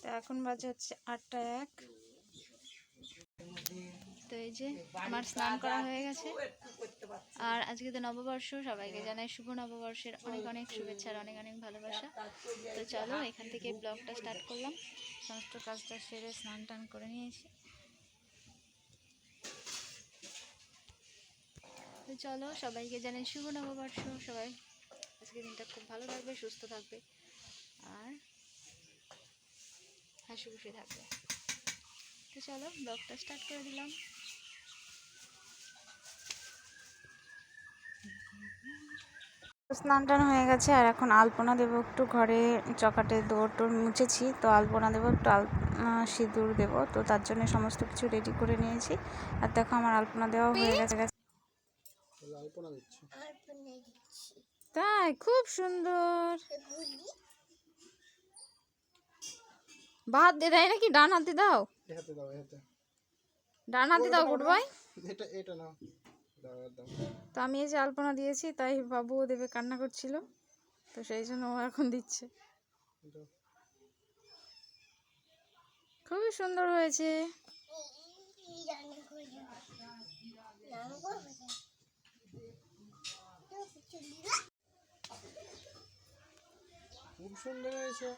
তো এখন বাজে হচ্ছে আটটা এক। তো এই যে আমার স্নান করা হয়ে গেছে। আর আজকে তো নববর্ষ, সবাইকে জানাই শুভ নববর্ষের অনেক অনেক শুভেচ্ছা আর অনেক অনেক ভালোবাসা। তো চলো এখান থেকে ব্লগটা স্টার্ট করলাম। সমস্ত কাজটা সেরে স্নান টান করে নিয়েছি। তো চলো সবাইকে জানাই শুভ নববর্ষ। সবাই আজকে দিনটা খুব ভালো থাকবে, সুস্থ থাকবে। আর হাসি খুশি থাকবে। তো চলো ব্লগটা স্টার্ট করে দিলাম। স্নান টান হয়ে গেছে আর এখন আলপনা দেবো একটু ঘরে চকাটে দৌড় টোর মুছেছি। তো আলপনা দেবো একটু আল সিঁদুর দেবো। তো তার জন্য সমস্ত কিছু রেডি করে নিয়েছি। আর দেখো আমার আলপনা দেওয়া হয়ে গেছে। তাহলে আলপনা দিচ্ছি। তাই খুব সুন্দর। বাদ দিয়ে দেয় নাকি? ডান হাতে দাও। হাতে দাও হাতে। ডান হাতে দাও গুড বয় এটা এটা নাও। তো আমি এই যে আলপনা দিয়েছি তাই বাবুও দেবে কান্না করছিল। তো সেই জন্য ও এখন দিচ্ছে। খুবই সুন্দর হয়েছে। খুব সুন্দর হয়েছে।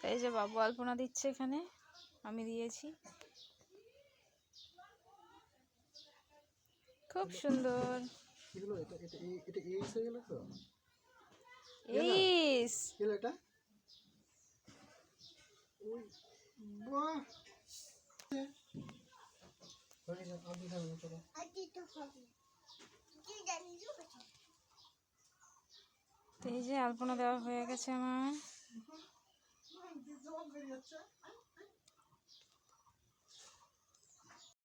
এই যে বাবু আলপনা দিচ্ছে এখানে আমি দিয়েছি। খুব সুন্দর। এই যে আলপনা দেওয়া হয়ে গেছে আমার।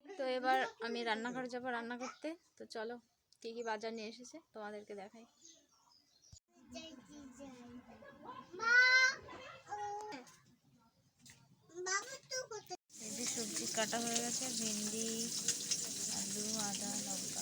তো এবার আমি রান্নাঘরে যাব রান্না করতে। তো চলো কি কি বাজার নিয়ে এসেছে তোমাদেরকে দেখাই। সবজি কাটা হয়ে গেছে ভেন্ডি আলু আদা লঙ্কা।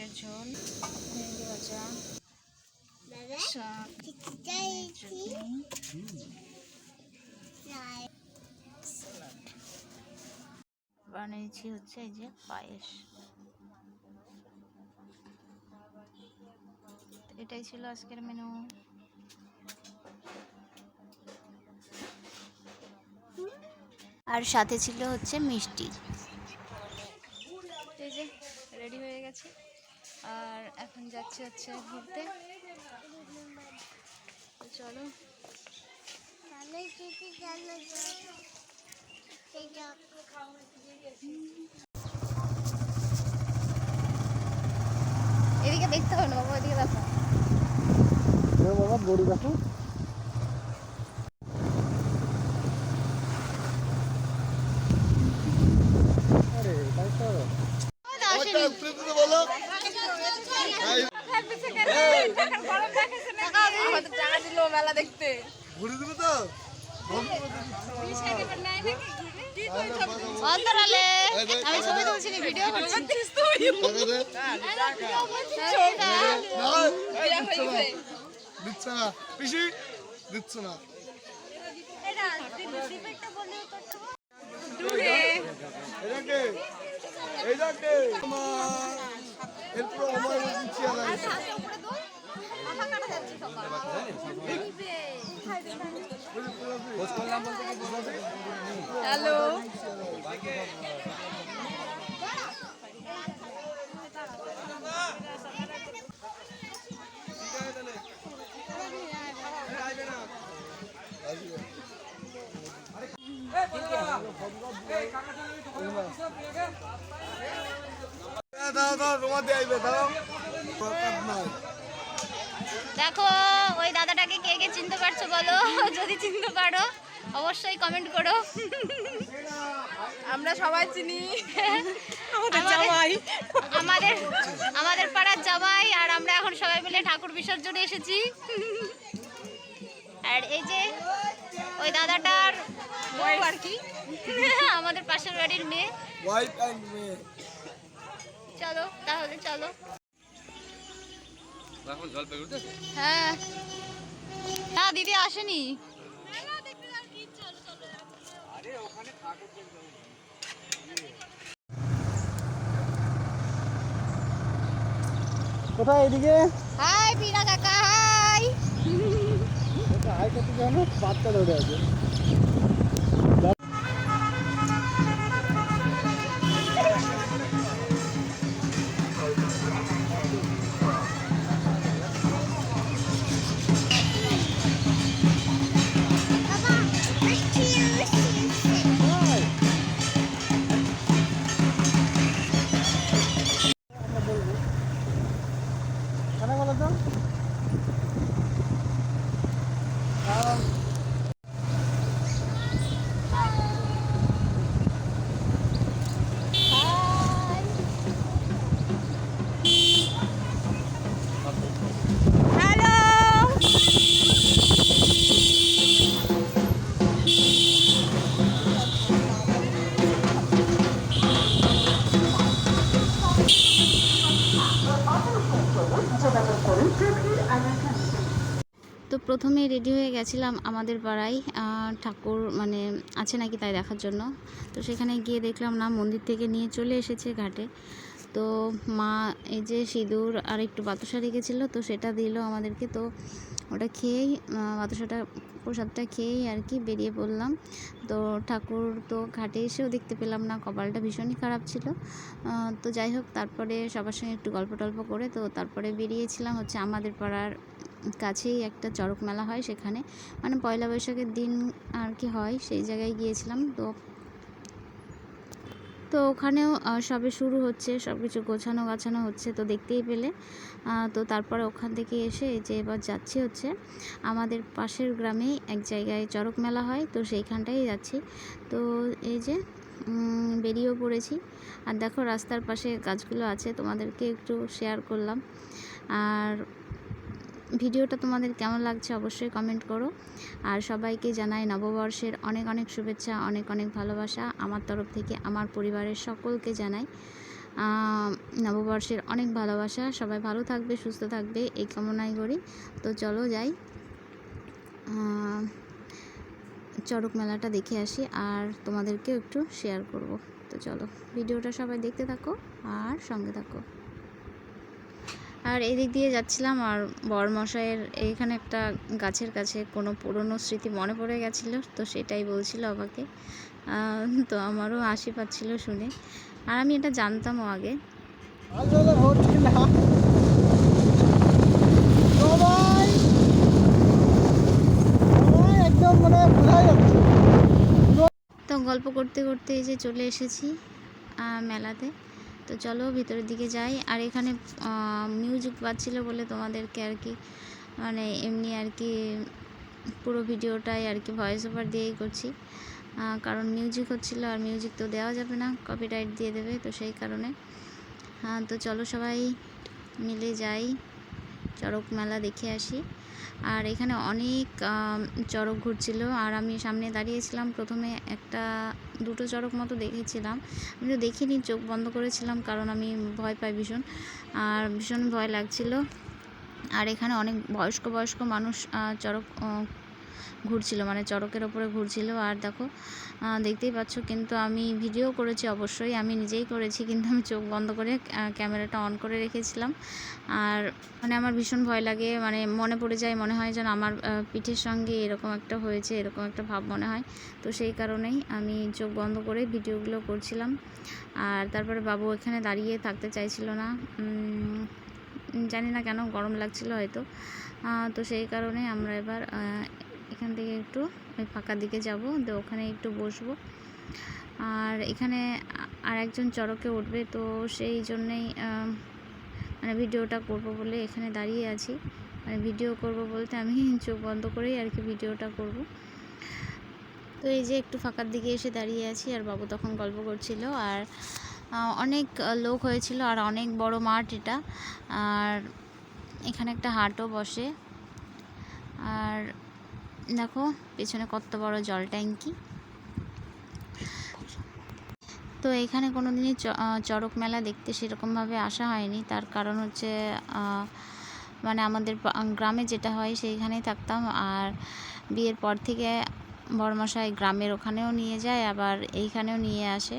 মাছের ঝোল ভেন্ডি ভাজা শাক বানিয়েছি হচ্ছে এই যে পায়েস। এটাই ছিল আজকের মেনু আর সাথে ছিল হচ্ছে মিষ্টি। রেডি হয়ে গেছে। আর এখন যাচ্ছে হচ্ছে ঘুরতে। চলো। এদিকে দেখতে হবে না বাবা এদিকে দেখো। বাবা গরু দেখো। আরে তাই তো। ঘুরে দেবো তো? অন্তরালে আমি ছবি তুলছি ভিডিও করছি। দিচ্ছে না। পিসি দিচ্ছে না। এটাকে এটাকে। আমার এরপর আমার দেখো ওই দাদাটাকে কে কে চিনতে পারছ বলো? যদি চিনতে পারো অবশ্যই কমেন্ট করো। আমরা সবাই চিনি। আমাদের আমাদের আমাদের পাড়ার জামাই আর আমরা এখন সবাই মিলে ঠাকুর বিসর্জনে এসেছি। আর এই যে ওই দাদাটার বউ আর কি? আমাদের পাশের বাড়ির মেয়ে। চলো তাহলে চলো। হ্যাঁ। না দিদি আসেনি। কোথায় এদিকে? হাই পিনা কাকা হাই। হাই করতে জানো? বাচ্চা ধরে আছে। গেছিলাম আমাদের পাড়ায় ঠাকুর মানে আছে নাকি তাই দেখার জন্য। তো সেখানে গিয়ে দেখলাম, না, মন্দির থেকে নিয়ে চলে এসেছে ঘাটে। তো মা, এই যে সিঁদুর আর একটু বাতাসা রেখেছিলো, তো সেটা দিল আমাদেরকে। তো ওটা খেয়েই বাতাসাটা, প্রসাদটা খেয়েই আর কি বেরিয়ে পড়লাম। তো ঠাকুর তো ঘাটে এসেও দেখতে পেলাম না, কপালটা ভীষণই খারাপ ছিল। তো যাই হোক, তারপরে সবার সঙ্গে একটু গল্প টল্প করে, তো তারপরে বেরিয়েছিলাম হচ্ছে আমাদের পাড়ার কাছেই একটা চড়ক মেলা হয় সেখানে। মানে পয়লা বৈশাখের দিন আর কি হয়, সেই জায়গায় গিয়েছিলাম। তো তো ওখানেও সবে শুরু হচ্ছে সব কিছু গোছানো গাছানো হচ্ছে, তো দেখতেই পেলে। তো তারপরে ওখান থেকে এসে যে এবার যাচ্ছি হচ্ছে, আমাদের পাশের গ্রামেই এক জায়গায় চড়ক মেলা হয়, তো সেইখানটাই যাচ্ছি। তো এই যে বেরিয়েও পড়েছি। আর দেখো রাস্তার পাশে গাছগুলো আছে, তোমাদেরকে একটু শেয়ার করলাম। আর ভিডিওটা তোমাদের কেমন লাগছে অবশ্যই কমেন্ট করো। আর সবাইকে জানাই নববর্ষের অনেক অনেক শুভেচ্ছা, অনেক অনেক ভালোবাসা আমার তরফ থেকে, আমার পরিবারের সকলকে জানাই। নববর্ষের অনেক ভালোবাসা, সবাই ভালো থাকবে, সুস্থ থাকবে, এই কামনাই করি। তো চলো যাই। চড়ক মেলাটা দেখে আসি আর তোমাদেরকেও একটু শেয়ার করব। তো চলো, ভিডিওটা সবাই দেখতে থাকো আর সঙ্গে থাকো। আর এদিক দিয়ে যাচ্ছিলাম আর বরমশাইয়ের এইখানে একটা গাছের কাছে কোনো পুরনো স্মৃতি মনে পড়ে গেছিল, তো সেটাই বলছিল আমাকে। তো আমারও হাসি পাচ্ছিল শুনে। আর আমি এটা জানতামও আগে। তো গল্প করতে করতে এই যে চলে এসেছি মেলাতে। তো চলো ভিতরের দিকে যাই। আর এখানে মিউজিক বাজছিল বলে তোমাদেরকে আর কি। মানে এমনি আর কি পুরো ভিডিওটাই আর কি ভয়েস ওভার দিয়েই করছি। কারণ মিউজিক হচ্ছিল আর মিউজিক তো দেওয়া যাবে না কপিরাইট দিয়ে দেবে তো সেই কারণে। হ্যাঁ তো চলো সবাই মিলে যাই, চড়ক মেলা দেখে আসি। আর এখানে অনেক চড়ক ঘুরছিল। আর আমি সামনে দাঁড়িয়েছিলাম, প্রথমে একটা দুটো চড়ক মতো দেখেছিলাম। আমি তো দেখিনি, চোখ বন্ধ করেছিলাম কারণ আমি ভয় পাই ভীষণ। আর ভীষণ ভয় লাগছিল। আর এখানে অনেক বয়স্ক বয়স্ক মানুষ চড়ক ঘুরছিল মানে চড়কের ওপরে ঘুরছিল। আর দেখো দেখতেই পাচ্ছ, কিন্তু আমি ভিডিও করেছি অবশ্যই, আমি নিজেই করেছি, কিন্তু আমি চোখ বন্ধ করে ক্যামেরাটা অন করে রেখেছিলাম। আর মানে আমার ভীষণ ভয় লাগে মানে মনে পড়ে যায়, মনে হয় যেন আমার পিঠের সঙ্গে এরকম একটা হয়েছে, এরকম একটা ভাব মনে হয়। তো সেই কারণেই আমি চোখ বন্ধ করে ভিডিওগুলো করছিলাম। আর তারপরে বাবু এখানে দাঁড়িয়ে থাকতে চাইছিল না। জানি না কেন, গরম লাগছিল হয়তো। তো সেই কারণে আমরা এবার এখান থেকে একটু ওই ফাঁকা দিকে যাব, তো ওখানে একটু বসবো। আর এখানে আর একজন চড়কে উঠবে, তো সেই জন্যেই মানে ভিডিওটা করব বলে এখানে দাঁড়িয়ে আছি। মানে ভিডিও করব বলতে আমি চোখ বন্ধ করেই আর কি ভিডিওটা করব। তো এই যে একটু ফাঁকার দিকে এসে দাঁড়িয়ে আছি, আর বাবু তখন গল্প করছিল। আর অনেক লোক হয়েছিল, আর অনেক বড় মাঠ এটা। আর এখানে একটা হাটও বসে। আর দেখো, পেছনে কত বড় জল ট্যাঙ্কি। তো এখানে কোনো দিনই চড়ক মেলা দেখতে সেরকমভাবে আসা হয়নি। তার কারণ হচ্ছে মানে আমাদের গ্রামে যেটা হয় সেইখানেই থাকতাম। আর বিয়ের পর থেকে বড়মশাই গ্রামের ওখানেও নিয়ে যায়, আবার এইখানেও নিয়ে আসে।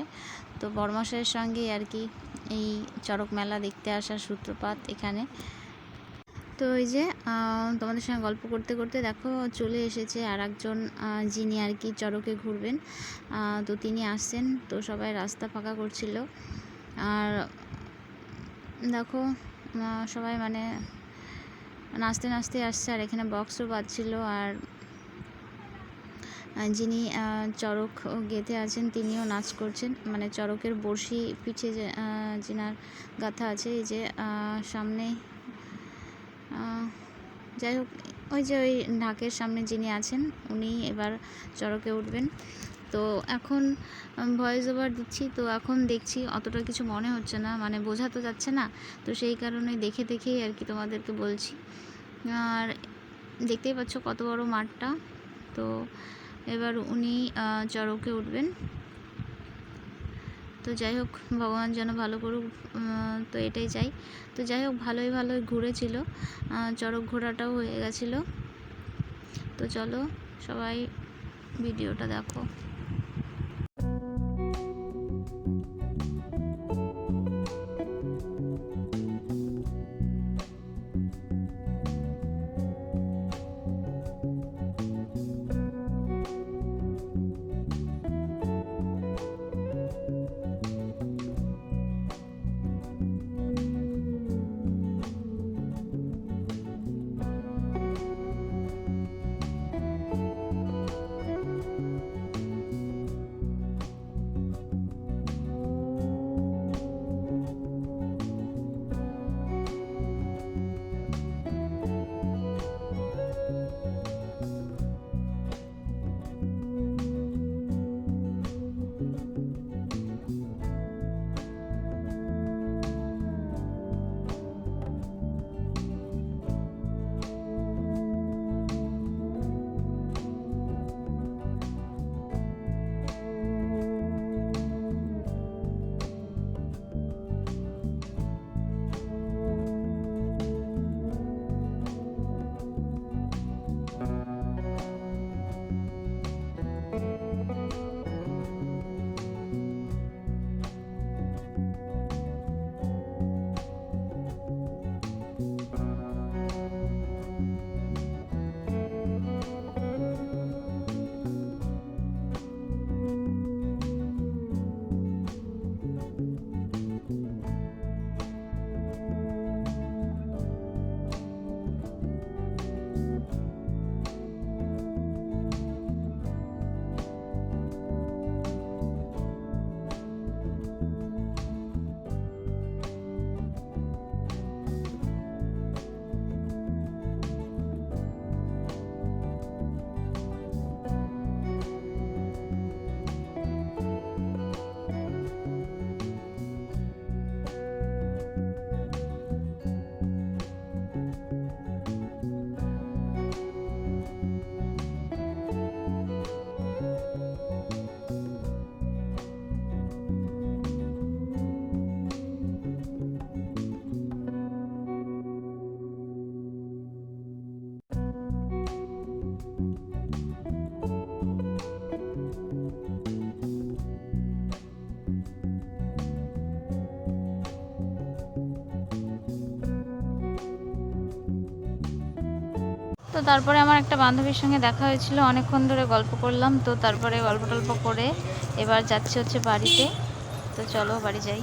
তো বড়মশাইয়ের সঙ্গেই আর কি এই চড়ক মেলা দেখতে আসার সূত্রপাত এখানে। তো ওই যে তোমাদের সঙ্গে গল্প করতে করতে দেখো চলে এসেছে আর একজন যিনি আর কি চড়কে ঘুরবেন। তো তিনি আসছেন তো সবাই রাস্তা ফাঁকা করছিল। আর দেখো সবাই মানে নাচতে নাচতে আসছে আর এখানে বক্সও বাজছিল। আর যিনি চড়ক গেঁথে আছেন তিনিও নাচ করছেন। মানে চড়কের বড়শি পিঠে যে যিনার গাথা আছে এই যে আহ, সামনে আহ, যাই হোক, ওই যে ওই ঢাকের সামনে যিনি আছেন, উনি এবার চড়কে উঠবেন। তো এখন ভয়েস ওভার দিচ্ছি, তো এখন দেখছি অতটা কিছু মনে হচ্ছে না মানে বোঝা তো যাচ্ছে না। তো সেই কারণে দেখে দেখেই আর কি তোমাদেরকে বলছি। আর দেখতেই পাচ্ছ কত বড় মাঠটা। তো এবার উনি চড়কে উঠবেন। তো যাই হোক, ভগবান যেন ভালো করুক তো এটাই চাই। তো যাই হোক, ভালোই ভালোই ঘুরেছিল চড়ক ঘোরাটাও হয়ে গেছিল। তো চলো সবাই ভিডিওটা দেখো। তো তারপরে আমার একটা বান্ধবীর সঙ্গে দেখা হয়েছিল, অনেকক্ষণ ধরে গল্প করলাম। তো তারপরে গল্প টল্প করে এবার যাচ্ছি হচ্ছে বাড়িতে। তো চলো বাড়ি যাই।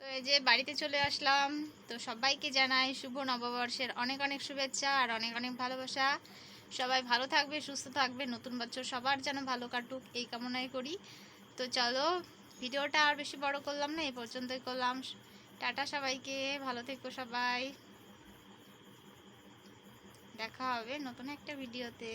তো এই যে বাড়িতে চলে আসলাম। তো সবাইকে জানাই শুভ নববর্ষের অনেক অনেক শুভেচ্ছা আর অনেক অনেক ভালোবাসা। সবাই ভালো থাকবে, সুস্থ থাকবে। নতুন বছর সবার যেন ভালো কাটুক, এই কামনাই করি। তো চলো ভিডিওটা আর বেশি বড় করলাম না, এই পর্যন্তই করলাম। টাটা সবাইকে, ভালো থেকো সবাই। দেখা হবে নতুন একটা ভিডিওতে